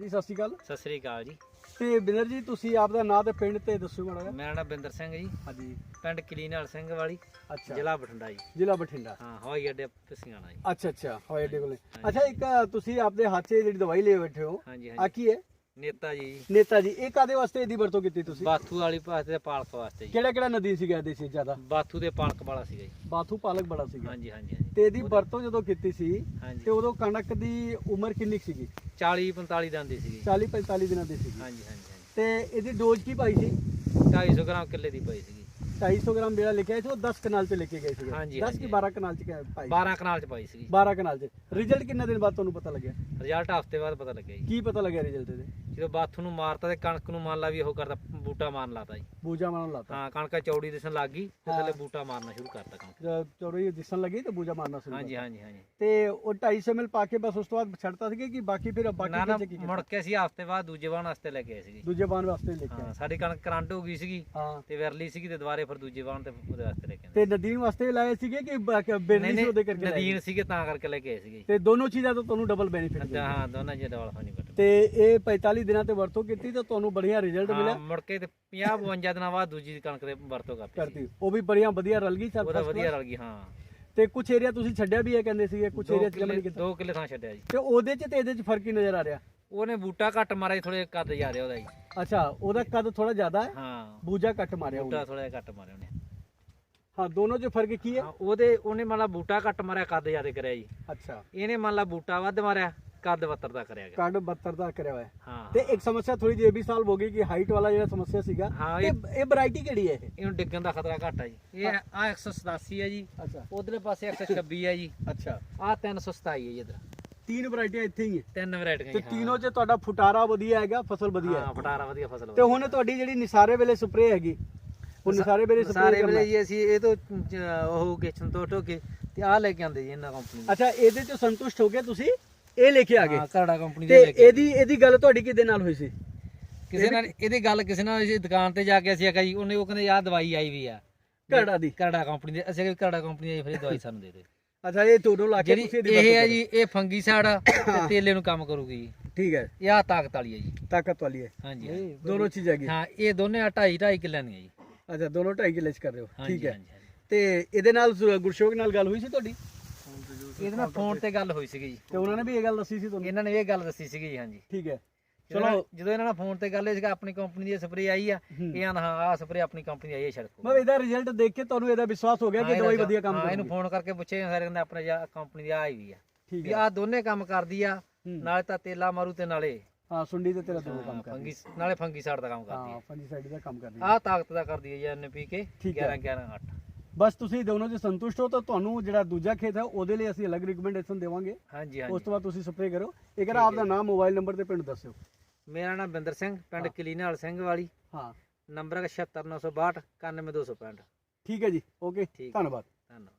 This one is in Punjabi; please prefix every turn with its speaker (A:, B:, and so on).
A: ਹਾਂਜੀ ਸਤਿ ਸ਼੍ਰੀ ਅਕਾਲ।
B: ਸਤਿ ਸ੍ਰੀ ਅਕਾਲ ਜੀ।
A: ਤੇ ਬਿੰਦਰ ਜੀ ਤੁਸੀਂ ਆਪ ਦਾ ਨਾਂ ਤੇ ਪਿੰਡ ਤੇ ਦੱਸੋ ਮਾੜਾ ਜਿਹਾ।
B: ਮੇਰਾ ਨਾਮ ਬਿੰਦਰ ਸਿੰਘ ਜੀ।
A: ਹਾਂਜੀ।
B: ਪਿੰਡ ਕਲੀਨਲ ਸਿੰਘ ਵਾਲੀ
A: ਅੱਛਾ।
B: ਜ਼ਿਲ੍ਹਾ ਬਠਿੰਡਾ ਜੀ।
A: ਜ਼ਿਲ੍ਹਾ ਬਠਿੰਡਾ।
B: ਹਾਂ ਹਵਾਈ ਅੱਡੇ ਪਸੀਆਣਾ ਜੀ।
A: ਅੱਛਾ ਅੱਛਾ ਹੋਏ ਡੇ ਕੋਲੇ। ਅੱਛਾ ਇੱਕ ਤੁਸੀਂ ਆਪਦੇ ਹੱਥ 'ਚ ਜਿਹੜੀ ਦਵਾਈ ਲਈ ਬੈਠੇ ਹੋ
B: ਹਾਂਜੀ
A: ਆ
B: ਹਾਂਜੀ
A: ਕੀ ਹੈ?
B: ਨੇਤਾ ਜੀ।
A: ਨੇਤਾ ਜੀ ਇਹ ਕਾਦੇ ਵਾਸਤੇ ਇਹਦੀ ਵਰਤੋਂ ਕੀਤੀ ਤੁਸੀਂ?
B: ਬਾਥੂ ਵਾਲੀ ਪਾਸੇ ਤੇ ਪਾਲਕ ਵਾਸਤੇ ਜੀ।
A: ਕਿਹੜਾ ਕਿਹੜਾ ਨਦੀ ਸੀਗਾ ਇਹਦੇ ਸੀ ਜ਼ਿਆਦਾ?
B: ਬਾਥੂ ਦੇ ਪਾਲਕ ਵਾਲਾ ਸੀਗਾ ਜੀ।
A: ਬਾਥੂ ਪਾਲਕ ਬੜਾ ਸੀਗਾ।
B: ਹਾਂਜੀ ਹਾਂਜੀ।
A: ਤੇ ਇਹਦੀ ਵਰਤੋਂ ਜਦੋਂ ਕੀਤੀ ਸੀ
B: ਹਾਂਜੀ।
A: ਤੇ ਉਦੋਂ ਕਣਕ ਦੀ ਉਮਰ ਕਿੰਨੀ ਕੁ ਸੀਗੀ?
B: 40 45 ਦਿਨ ਦੀ ਸੀਗੀ।
A: 40 45 ਦਿਨਾਂ ਦੀ ਸੀਗੀ।
B: ਹਾਂਜੀ ਹਾਂਜੀ ਹਾਂਜੀ।
A: ਤੇ ਇਹਦੀ ਡੋਜ਼ ਕੀ ਪਾਈ ਸੀ?
B: 250 ਗ੍ਰਾਮ ਕਿੱਲੇ ਦੀ ਪਈ ਸੀਗੀ।
A: 250 ਗ੍ਰਾਮ ਜਿਹੜਾ ਲਿਖਿਆ ਸੀ ਉਹ 10 ਕਨਾਲ ਚ ਲੈ ਕੇ ਗਏ ਸੀਗੇ।
B: ਹਾਂਜੀ,
A: 10
B: ਹਾਂਜੀ।
A: ਕਿ 12 ਕਨਾਲ ਚ ਕਿਆ ਪਾਈ
B: 12 ਕਨਾਲ ਚ ਪਾਈ ਸੀਗੀ।
A: 12 ਕਨਾਲ ਚ। ਰਿਜ਼ਲਟ ਕਿੰਨੇ ਦਿਨ ਬਾਅਦ ਤੁਹਾਨੂੰ ਪਤਾ ਲੱਗਿਆ?
B: ਰਿਜ਼ਲਟ ਹਫ਼ਤੇ ਬਾਅਦ ਪਤਾ ਲੱਗਿਆ ਜੀ।
A: ਕੀ ਪਤਾ ਲੱਗਿਆ ਰਿਜ਼ਲਟ ਇਹਦੇ
B: ਜਦੋਂ ਬਾਥੂ ਨੂੰ ਮਾਰਤਾ ਤੇ ਕਣਕ ਨੂੰ ਮੰਨ ਲਾ ਵੀ ਉਹ ਕਰਦਾ ਬੂਟਾ ਮਾਰਨ ਲਾਤਾ ਜੀ।
A: ਬੂਜਾ ਮਾਰਨ ਲਾਤਾ।
B: ਹਾਂ ਕਣਕ ਚੌੜੀ ਦਿਸਣ ਲੱਗ ਗਈ ਤੇ
A: ਹਾਂ।
B: ਥੱਲੇ ਬੂਟਾ ਮਾਰਨਾ ਸ਼ੁਰੂ ਕਰਤਾ ਕਣਕ।
A: ਜਦ ਚੋਰੀ ਦਿਸਣ ਲੱਗੀ ਤੇ ਬੂਜਾ ਮਾਰਨਾ ਸ਼ੁਰੂ
B: ਹਾਂਜੀ। ਹਾਂਜੀ ਹਾਂਜੀ।
A: ਤੇ ਉਹ 250 ml ਪਾ ਕੇ ਬਸ ਉਸ ਤੋਂ ਬਾਅਦ ਛੱਡਤਾ ਸੀ ਕਿ ਬਾਕੀ ਫਿਰ
B: ਨਾ
A: ਬਾਕੀ
B: ਨਾ
A: ਕਿੱਥੇ ਕੀ?
B: ਮੁੜ ਕੇ ਅਸੀਂ ਹਫ਼ਤੇ ਬਾਅਦ ਦੂਜੇ ਵਾਹਣ ਵਾਸਤੇ ਲੈ ਕੇ ਆਏ ਸੀਗੇ।
A: ਦੂਜੇ ਬਾਣ ਵਾਸਤੇ ਲੈ ਕੇ
B: ਹਾਂ
A: ਆਏ।
B: ਸਾਡੀ ਕਣਕ ਕਰੰਟ ਹੋ ਗਈ ਸੀਗੀ
A: ਹਾਂ।
B: ਤੇ ਵਿਰਲੀ ਸੀਗੀ ਤੇ ਦੁਬਾਰੇ ਫਿਰ ਦੂਜੇ ਵਾਹਣ ਤੇ ਉਹਦੇ ਵਾਸਤੇ ਲੈ ਕੇ
A: ਤੇ ਨਦੀਨ ਵਾਸਤੇ ਵੀ ਲਾਏ ਸੀਗੇ ਕਿ ਬੇਰਲੀ ਸੀ ਉਹਦੇ ਕਰਕੇ ਲਾਏ
B: ਨਦੀਨ ਸੀਗੇ ਤਾਂ ਕਰਕੇ ਲੈ ਕੇ ਆਏ ਸੀਗੇ
A: ਤੇ ਦੋਨੋਂ ਚੀਜ਼ਾਂ ਤੋਂ ਤੁਹਾਨੂੰ ਡਬਲ ਬੈਨੀਫਿਟ
B: ਅੱਛਾ ਹਾਂ ਦੋਨਾਂ ਜੀ ਡਬਲ ਫਾਨੀ ਬਟ
A: ਤੇ ਇਹ 45 ਦਿਨਾਂ ਤੇ ਵਰਤੋਂ ਕੀਤੀ ਤਾਂ ਤੁਹਾਨੂੰ ਬੜੀਆ ਰਿਜ਼ਲਟ ਮਿਲਿਆ?
B: ਮੁੜ ਕੇ ਤੇ 50 52 ਦਿਨਾਂ ਬਾਅਦ ਦੂਜੀ ਦੀ ਕਣਕ ਦੇ ਵਰਤੋਂ ਕਰਤੀ ਸੀ।
A: ਕਰਤੀ। ਉਹ ਵੀ ਬੜੀਆਂ ਵਧੀਆ ਰਲ ਗਈ ਸਭ
B: ਉਹਦਾ ਵਧੀਆ। ਰਲ ਗਈ ਹਾਂ।
A: ਤੇ ਕੁਝ ਏਰੀਆ ਤੁਸੀਂ ਛੱਡਿਆ ਵੀ ਹੈ ਕਹਿੰਦੇ ਸੀਗੇ ਕੁਝ
B: ਦੋ
A: ਏਰੀਆ ਜਮਨ
B: ਕਿੱਲੇ
A: ਕੀਤਾ?
B: ਦੋ ਕਿੱਲੇ ਥਾਂ ਛੱਡਿਆ ਜੀ।
A: ਤੇ ਉਹਦੇ ਚ ਤੇ ਇਹਦੇ ਚ ਫ਼ਰਕ ਹੀ ਨਜ਼ਰ ਆ ਰਿਹਾ?
B: ਉਹਨੇ ਬੂਟਾ ਘੱਟ ਮਾਰਿਆ ਥੋੜੇ ਕੱਦ ਜਾ ਰਿਹਾ ਉਹਦਾ ਜੀ।
A: ਅੱਛਾ ਉਹਦਾ ਕੱਦ ਥੋੜਾ ਜ਼ਿਆਦਾ ਹੈ?
B: ਹਾਂ।
A: ਬੂਜਾ ਘੱਟ ਮਾਰਿਆ
B: ਬੂਟਾ ਥੋੜਾ ਜਿਹਾ ਘੱਟ ਮਾਰਿਆ ਉਹਨੇ।
A: ਹਾਂ ਦੋਨੋਂ ਚ ਫ਼ਰਕ ਕੀ ਹੈ?
B: ਹਾਂ, ਉਹਦੇ ਉਹਨੇ ਮੰਨ ਲਾ ਬੂਟਾ ਘੱਟ ਮਾਰਿਆ ਕੱਦ ਜ਼ਿਆਦਾ ਕਰਿਆ ਜੀ।
A: ਅੱਛਾ।
B: ਇਹਨੇ ਮੰਨ ਲਾ ਬੂਟਾ ਵੱਧ ਮਾਰਿਆ ਕੱਦ 72 ਦਾ ਕਰਿਆ ਗਿਆ।
A: ਕੱਦ 72 ਦਾ ਕਰਿਆ ਹੋਇਆ। ਹੈ।
B: ਹਾਂ
A: ਤੇ ਇੱਕ ਸਮੱਸਿਆ ਥੋੜੀ ਜਿਹੀ ਇਹ ਵੀ ਸਾਲ ਹੋ ਗਈ ਕਿ ਹਾਈਟ ਵਾਲਾ ਜਿਹੜਾ ਸਮੱਸਿਆ ਸੀਗਾ
B: ਹਾਂ,
A: ਤੇ
B: ਇਹ-
A: ਇਹ ਵੈਰਾਈਟੀ ਕਿਹੜੀ ਹੈ ਇਹ?
B: ਇਹਨੂੰ ਡਿੱਗਣ ਦਾ ਖਤਰਾ ਘੱਟ ਆ ਜੀ। ਇਹ ਆ 187 ਹੈ ਜੀ।
A: ਅੱਛਾ।
B: ਉਧਰਲੇ ਪਾਸੇ 126 ਹੈ ਜੀ।
A: ਅੱਛਾ।
B: ਆ 327 ਹੈ ਜੀ ਇਧਰ।
A: ਤਿੰਨ ਵੈਰਾਈਟੀਆਂ ਇੱਥੇ ਹੀ ਹੈ।
B: ਤਿੰਨ ਵੈਰਾਈਟੀਆਂ
A: ਤੇ
B: ਹਾਂ।
A: ਤਿੰਨੋਂ ਚ ਤੁਹਾਡਾ ਫੁਟਾਰਾ ਵਧੀਆ ਹੈਗਾ ਫਸਲ ਵਧੀਆ
B: ਹਾਂ।
A: ਹੈ
B: ਫਟਾਰਾ ਵਧੀਆ ਫਸਲ
A: ਤੇ ਹੁਣ ਤੁਹਾਡੀ ਜਿਹੜੀ ਨਿਸਾਰੇ ਵੇਲੇ ਸਪਰੇਅ ਹੈਗੀ ਉਹ ਨਿਸਾਰੇ ਵੇਲੇ
B: ਸਾਰੇ
A: ਸਪਰੇਅ
B: ਵੇਲੇ
A: ਕਰਨਾ।
B: ਜੀ ਅਸੀਂ ਇਹ ਤੋਂ ਉਹ ਕੇ ਸੰਤੋਖ ਹੋ ਕੇ ਤੇ ਆ ਲੈ ਕੇ ਆਂਦੇ ਜੀ ਇਹਨਾਂ ਕੰਪਨੀ
A: ਅੱਛਾ ਇਹਦੇ ਚ ਸੰਤੁਸ਼ਟ ਹੋ ਕੇ ਤੁਸੀਂ ਇਹ ਲੈ ਕੇ ਆ ਗਏ।
B: ਹਾਂ ਕਰੜਾ ਕੰਪਨੀ
A: ਤੇ
B: ਦੇ ਲੈ ਕੇ
A: ਇਹਦੀ ਇਹਦੀ ਗੱਲ ਤੁਹਾਡੀ ਕਿਹਦੇ ਨਾਲ ਹੋਈ ਸੀ?
B: ਕਿਸੇ ਨਾਲ ਇਹਦੀ ਗੱਲ ਕਿਸੇ ਨਾਲ ਅਸੀਂ ਦੁਕਾਨ ਤੇ ਜਾ ਕੇ ਅਸੀਂ ਆਖਿਆ ਜੀ ਉਹਨੇ ਉਹ ਕਹਿੰਦੇ ਆਹ ਦਵਾਈ ਆਈ ਵੀ ਆ।
A: ਘੜਾ ਦੀ।
B: ਕਰੜਾ ਕੰਪਨੀ ਦੇ ਅਸੀਂ ਕਿਹਾ ਕਰੜਾ ਕੰਪਨੀ ਦੀ ਫਿਰ ਇਹ ਦਵਾਈ ਸਾਨੂੰ ਦੇ ਦੇ।
A: ਅੱਛਾ ਇਹ ਦੋਨੋਂ ਲਾ ਕੇ
B: ਜਿਹੜੀ
A: ਤੁਸੀਂ ਇਹਦੀ
B: ਇਹ
A: ਵਰਤੋਂ
B: ਹੈ। ਜੀ ਇਹ ਫੰਗੀ ਸਾੜ ਤੇ ਤੇਲੇ ਨੂੰ ਕੰਮ ਕਰੂਗੀ ਜੀ।
A: ਠੀਕ ਹੈ।
B: ਇਹ ਆ ਤਾਕਤ ਵਾਲੀ ਹੈ ਜੀ।
A: ਤਾਕਤ ਵਾਲੀ ਹੈ।
B: ਹਾਂਜੀ ਹਾਂਜੀ।
A: ਦੋਨੋਂ ਚੀਜ਼ਾਂ ਹੈਗੀ।
B: ਹਾਂ ਇਹ ਦੋਨੇ 2.5 2.5 ਕਿੱਲਿਆਂ ਦੀਆਂ ਜੀ।
A: ਅੱਛਾ ਦੋਨੋਂ 2.5 ਕਿੱਲੇ ਚ ਕਰ ਰਹੇ ਹੋ।
B: ਹਾਂਜੀ,
A: ਠੀਕ ਹੈ।
B: ਹਾਂਜੀ, ਹਾਂਜੀ।
A: ਤੇ ਇਹਦੇ ਨਾਲ ਸ- ਗੁਰਸ਼ੋਕ ਨਾਲ ਗੱਲ ਹੋਈ ਸੀ ਤੁਹਾਡੀ?
B: ਇਹਦੇ ਨਾਲ ਫੋਨ ਤੇ ਗੱਲ ਹੋਈ ਸੀਗੀ ਜੀ।
A: ਤੇ ਉਹਨਾਂ ਨੇ ਵੀ ਇਹ ਗੱਲ ਦੱਸੀ ਸੀ ਤੁਹਾਨੂੰ?
B: ਇਹਨਾਂ ਨੇ ਇਹ ਗੱਲ ਦੱਸੀ ਸੀਗੀ ਜੀ ਹਾਂਜੀ।
A: ਠੀਕ ਹੈ।
B: ਚਲੋ ਜਦੋਂ ਇਹਨਾਂ ਨਾਲ ਫੋਨ ਤੇ ਗੱਲ ਹੋਈ ਸੀਗਾ ਆਪਣੀ ਕੰਪਨੀ ਦੀ ਸਪਰੇ ਆਈ ਆ। ਇਹ ਆਂਦਾ ਹਾਂ ਆ ਸਪਰੇ ਆਪਣੀ ਕੰਪਨੀ ਆਈ ਹੈ ਛੜਕੋ
A: ਮਤਲਬ ਇਹਦਾ ਰਿਜ਼ਲਟ ਦੇਖ ਕੇ ਤੁਹਾਨੂੰ ਇਹਦਾ ਵਿਸ਼ਵਾਸ ਹੋ ਗਿਆ ਕਿ ਦਵਾਈ ਵਧੀਆ ਕੰਮ
B: ਹਾਂ ਇਹਨੂੰ
A: ਕਰਦੀ
B: ਫੋਨ ਕਰਕੇ ਪੁੱਛੇ ਸਾਰੇ ਕਹਿੰਦੇ ਆਪਣੇ ਕੰਪਨੀ ਦੀ ਆ ਆਈ ਵੀ ਆ ਵੀ ਆ। ਦੋਨੇ ਕੰਮ ਕਰਦੀ ਆ। ਨਾਲੇ ਤਾਂ ਤੇਲਾ ਮਾਰੂ ਤੇ ਨਾਲੇ।
A: ਹਾਂ ਸੁੰਡੀ ਤੇ ਤੇਰਾ ਦੋਨੋਂ ਕੰਮ ਕਰਦੀ
B: ਫੰਗੀ ਨਾਲੇ ਫੰਗੀ ਸਾੜ ਦਾ ਕੰਮ ਕਰਦੀ
A: ਹਾਂ ਫੰਜੀ ਸਾਈਡ ਦਾ ਕੰਮ ਕਰਦੀ
B: ਆ। ਤਾਕਤ ਦਾ ਕਰਦੀ ਹੈ ਜੀ ਐਨਪੀ ਕੇ
A: ਠੀਕ ਹੈ।
B: 11 11 8
A: ਬਸ ਤੁਸੀਂ ਦੋਨੋਂ ਜੇ ਸੰਤੁਸ਼ਟ ਹੋ ਤਾਂ ਤੁਹਾਨੂੰ ਜਿਹੜਾ ਦੂਜਾ ਖੇਤ ਹੈ ਉਹਦੇ ਲਈ ਅਸੀਂ ਅਲੱਗ ਰਿਕਮੈਂਡੇਸ਼ਨ ਦੇਵਾਂਗੇ।
B: ਹਾਂਜੀ
A: ਉਸ
B: ਹਾਂਜੀ।
A: ਤੋਂ ਬਾਅਦ ਤੁਸੀਂ ਸਪਰੇਅ ਕਰੋ। ਇੱਕ ਵਾਰ ਆਪਦਾ ਨਾਮ ਮੋਬਾਈਲ ਨੰਬਰ ਤੇ ਪਿੰਡ ਦੱਸਿਓ।
B: ਮੇਰਾ ਨਾਮ ਬਿੰਦਰ ਸਿੰਘ ਪਿੰਡ
A: ਹਾਂ।
B: ਕਲੀਨਾਲ ਸਿੰਘ ਵਾਲੀ
A: ਹਾਂ
B: ਨੰਬਰ ਹੈ 76962 91265
A: ਠੀਕ ਹੈ ਜੀ ਓਕੇ
B: ਠੀਕ।
A: ਧੰਨਵਾਦ
B: ਧੰਨਵਾਦ